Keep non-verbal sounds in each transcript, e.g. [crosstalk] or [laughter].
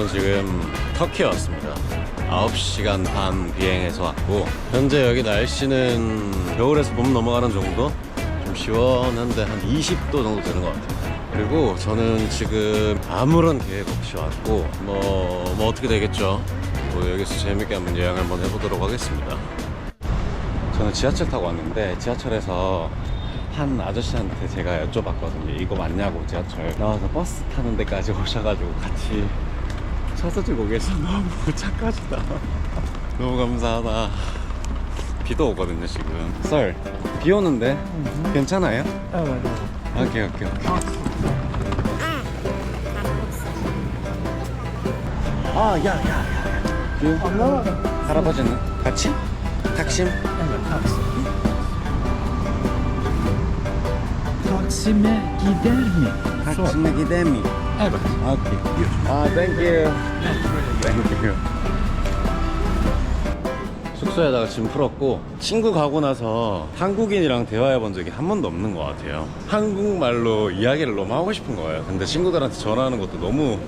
저는 지금 터키에 왔습니다. 9시간 반 비행해서 왔고 현재 여기 날씨는 겨울에서 봄 넘어가는 정도? 좀 시원한데 한 20도 정도 되는 것 같아요. 그리고 저는 지금 아무런 계획 없이 왔고 뭐, 뭐 어떻게 되겠죠? 뭐 여기서 재밌게 한번 여행 한번 해보도록 하겠습니다. 저는 지하철 타고 왔는데 지하철에서 한 아저씨한테 제가 여쭤봤거든요. 이거 맞냐고 지하철 나와서 버스 타는 데까지 [laughs] 오셔가지고 같이 찾아주고 계셔 [laughs] 너무 착하시다. 너무 감사하다. 비도 오거든요 지금. 썰. 비 오는데 괜찮아요? 오케이 오케이 오케이. 아, 야, 야, 야. 할아버지는 같이? 탁심? Taksim'e gider mi? 탁심에 Evet. 오케이. 아, 땡큐. 땡큐. 숙소에다가 짐 풀었고 친구 가고 나서 한국인이랑 대화해 본 적이 한 번도 없는 것 같아요. 한국말로 이야기를 너무 하고 싶은 거예요. 근데 친구들한테 전화하는 것도 너무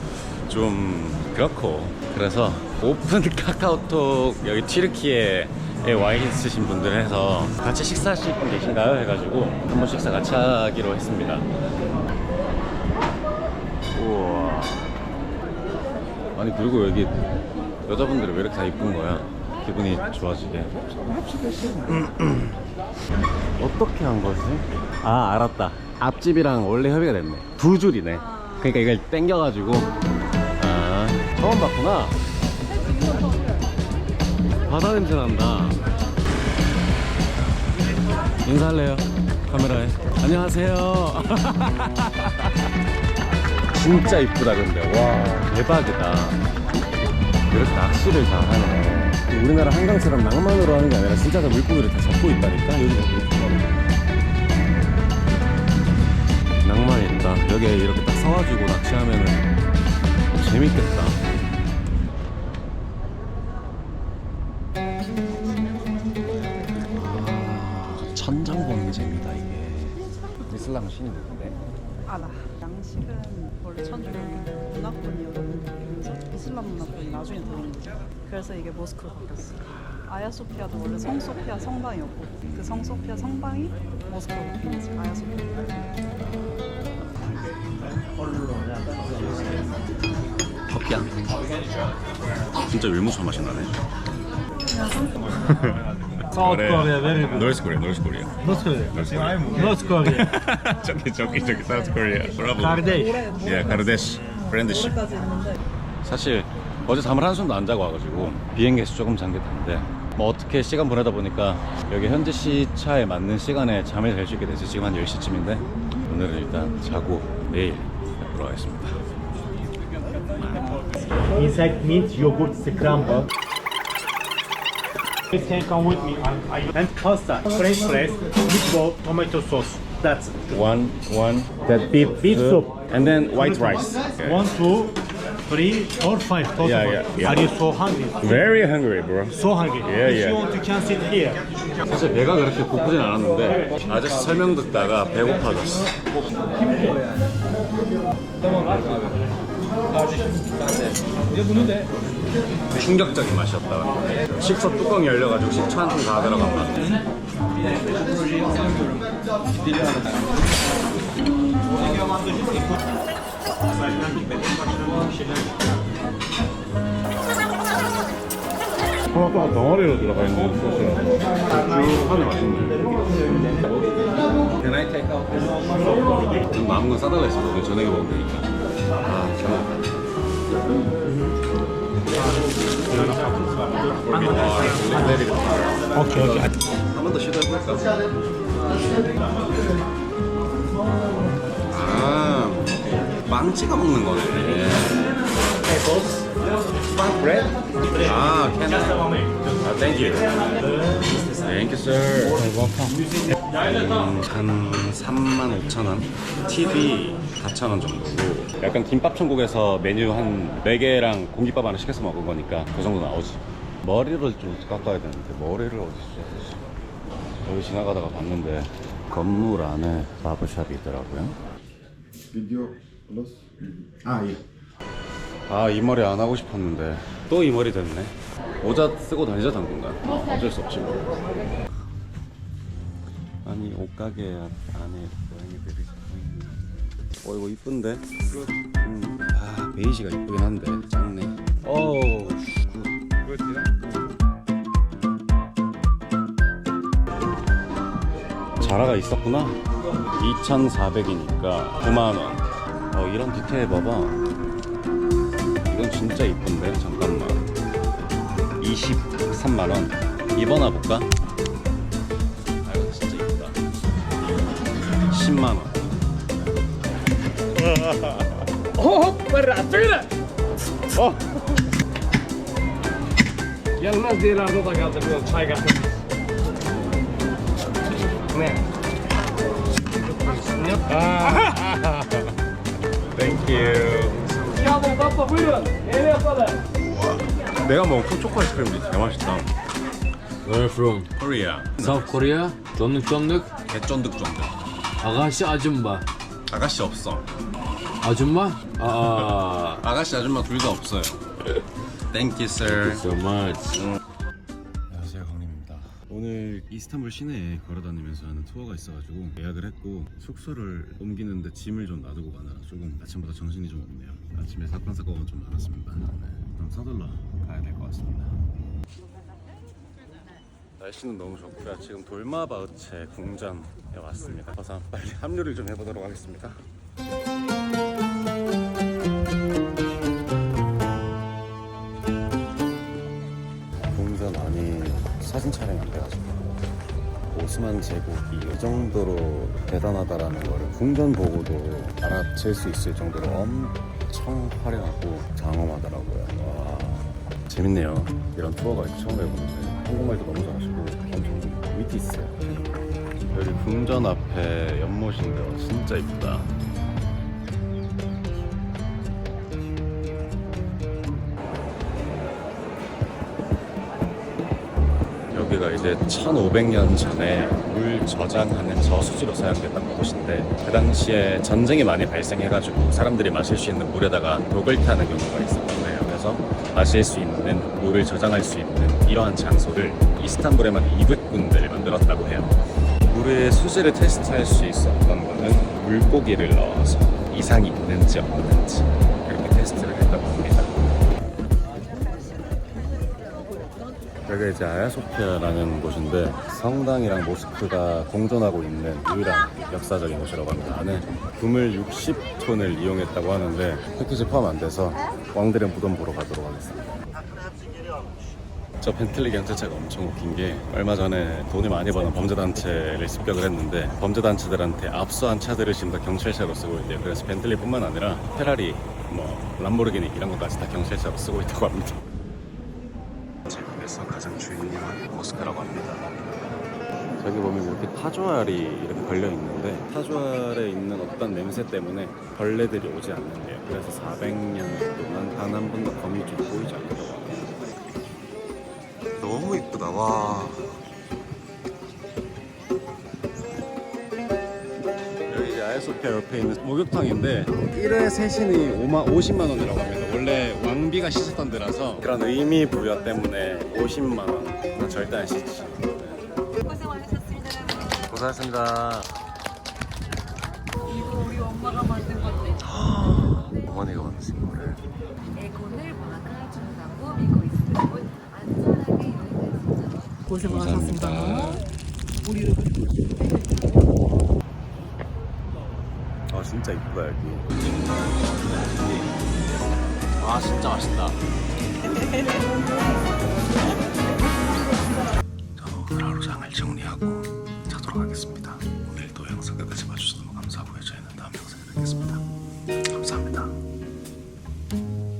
좀 그렇고 그래서 오픈 [laughs] 카카오톡 여기 튀르키예에 와 있으신 분들 해서 같이 식사하실 분 계신가요? 해가지고 한번 식사 같이 하기로 했습니다. 우와. 아니 그리고 여기 여자분들이 왜 이렇게 다 이쁜 거야? 기분이 좋아지게. 어떻게 한 거지? 아 알았다. 앞집이랑 원래 협의가 됐네. 두 줄이네. 그러니까 이걸 땡겨가지고. 아 처음 봤구나. 바다 냄새 난다. 인사할래요? 카메라에. 안녕하세요. [laughs] 진짜 이쁘다 근데. 와 대박이다. 이렇게 낚시를 다 하네. 우리나라 한강처럼 낭만으로 하는 게 아니라 진짜 다 물고기를 다 잡고 있다니까 여기가 그렇게 낭만이 있다. 여기에 이렇게 딱 서가지고 낚시하면은 재밌겠다. 아, 천장 보는 재미다 이게. 이슬람 신이 누군데? 알아. 양식은 원래 천주교 문화권이었는데 그래서 이슬람 문화권이 나중에 들어온 거죠. 그래서 이게 모스크로 바뀌었어. 아야소피아도 원래 성소피아 성당이었고 그 성소피아 성당이 모스크로 바뀐 거지. 아야소피아. 터키야 진짜 율무차 맛이 나네 South Korea, very good. 노스 코리아 노스 코리아 North Korea. North Korea. North Korea. [laughs] 저기 저기 저기 사우스 코리아 브라보 Kardeş. 예 카르데시 프렌드십 사실 어제 잠을 한숨도 안 자고 와가지고 비행기에서 조금 잔게 다인데 뭐 어떻게 시간 보내다 보니까 여기 현지 시차에 맞는 시간에 잠을 잘 수 있게 됐어요 지금 한 10시쯤인데 오늘은 일단 자고 내일 뵙도록 하겠습니다 inside meat, yogurt, scramble. Please can come with me. I, I, and pasta, French fries, meatball, tomato sauce. That's it. One, one, that beef, Beef soup. and then white rice One, two, three, or five. Total. Yeah, yeah, yeah. Are you so hungry? Very hungry bro So hungry. Yeah, if yeah. you want, you can sit here. 사실 배가 그렇게 고프진 않았는데 아저씨 설명 듣다가 배고파졌어. 충격적인 맛이었다. 식초 뚜껑이 열려가지고 식초 한 통 다 들어간 맛. 토마토가 덩어리로 들어가 있는 소스라서 쭉하니 맛있네. Can I take out this? 좀 남은 건 싸달라 했거든요. 저녁에 먹으면 되니까. 아, 잘먹 Okay, okay. 한번 더 시도해 볼까? 아, 빵 찍어 먹는 거네. 빵 브레드? 아, 캔. 아, 땡큐. 땡큐, sir. 음, 한 3만 5천 원. TV 4천 원 정도고. 약간 김밥 천국에서 메뉴 한 4개랑 공깃밥 하나 시켜서 먹은 거니까 그 정도 나오지. 머리를 좀 깎아야 되는데 머리를 어디 있어? 여기 지나가다가 봤는데 건물 안에 바버샵이 있더라고요. Video plus. Ah iya. 아이 머리 안 하고 싶었는데 또 이 머리 됐네 모자 쓰고 다니자 당분간. 어쩔 수 없지 뭐. 아니 옷가게 안에 고양이들이 어 이거 이쁜데? 음. 아 베이지가 이쁘긴 한데 작네. 어우 자라가 있었구나. 2,400이니까 9만원. 어 이런 디테일 봐봐. 이건 진짜 이쁜데 잠깐만 23만원 입어나 볼까? 아 이거 진짜 이쁘다 10만원 어! Gelmez diyeler de da geldi biraz çay getir. Ne? 땡큐 Geldim kapla buyurun. Yeni yapalım. 내가 먹은 초코 아이스크림이 되게 맛있다. Where from? 코리아 South Korea? 쫀득 쫀득? 개쫀득 쫀득. 아가씨 아줌마. 아가씨 없어. 아줌마? 아 [laughs] 아가씨 아줌마 둘 다 없어요. 땡큐 sir. So much. 안녕하세요 강림입니다. 오늘 이스탄불 시내에 걸어다니면서 하는 투어가 있어가지고 예약을 했고 숙소를 옮기는데 짐을 좀 놔두고 가느라 조금 아침부터 정신이 좀 없네요. 아침에 사건 사고가 좀 많았습니다. 네, 그럼 서둘러 같습니다. 날씨는 너무 좋고요. 지금 돌마바우체 궁전에 왔습니다. 그래서 빨리 합류를 좀 해보도록 하겠습니다. 궁전 안이 사진 촬영 안 돼가지고 오스만 제국이 이 정도로 대단하다라는 거를 궁전 보고도 알아챌 수 있을 정도로 엄청 화려하고 장엄하더라고요. 와 재밌네요. 이런 투어가 처음 해보는데 한국말도 너무 잘하시고 엄청 위트 있어요. 여기 궁전 앞에 연못인데 진짜 이쁘다. 여기가 이제 1500년 전에 물 저장하는 저수지로 사용됐던 곳인데 그 당시에 전쟁이 많이 발생해가지고 사람들이 마실 수 있는 물에다가 독을 타는 경우가 있었던 거예요. 그래서 마실 수 있는 물을 저장할 수 있는 이러한 장소를 이스탄불에만 200군데를 만들었다고 해요. 물의 수질을 테스트할 수 있었던 거는 물고기를 넣어서 이상이 있는지 없는지 그렇게 테스트를 했다고 합니다. 여기가 이제 아야소피아라는 곳인데 성당이랑 모스크가 공존하고 있는 유일한 역사적인 곳이라고 합니다. 안에 금을 60톤을 이용했다고 하는데 패키지 포함 안 돼서 왕들의 무덤 보러 가도록 하겠습니다. 저 벤틀리 경찰차가 엄청 웃긴 게 얼마 전에 돈이 많이 버는 범죄단체를 습격을 했는데 범죄단체들한테 압수한 차들을 지금 다 경찰차로 쓰고 있대요. 그래서 벤틀리뿐만 아니라 페라리, 뭐 람보르기니 이런 것까지 다 경찰차로 쓰고 있다고 합니다. 제국에서 가장 중요한 모스크라고 합니다. 저기 보면 이렇게 타조알이 이렇게 걸려 있는데 타조알에 있는 어떤 냄새 때문에 벌레들이 오지 않는데요. 그래서 400년 동안 단 한 번도 거미줄이 보이지 않는다고 합니다. 너무 이쁘다 와. 여기 이제 아야소피아 옆에 있는 목욕탕인데 1회 세신이 5만 50만 원이라고 합니다. 원래 왕비가 씻었던 데라서 그런 의미 부여 때문에 50만 원. 절대 안 씻지. 고생 많으셨습니다. 고생하셨습니다. 이거 우리 엄마가 만든 건데. 어머니가 만드신 거를. 에곤을 막아준다고 믿고 있습니다. 안전하게 여행하시죠. 고생 감사합니다. 아 진짜 이쁘다 여기. 아 진짜 맛있다. [laughs]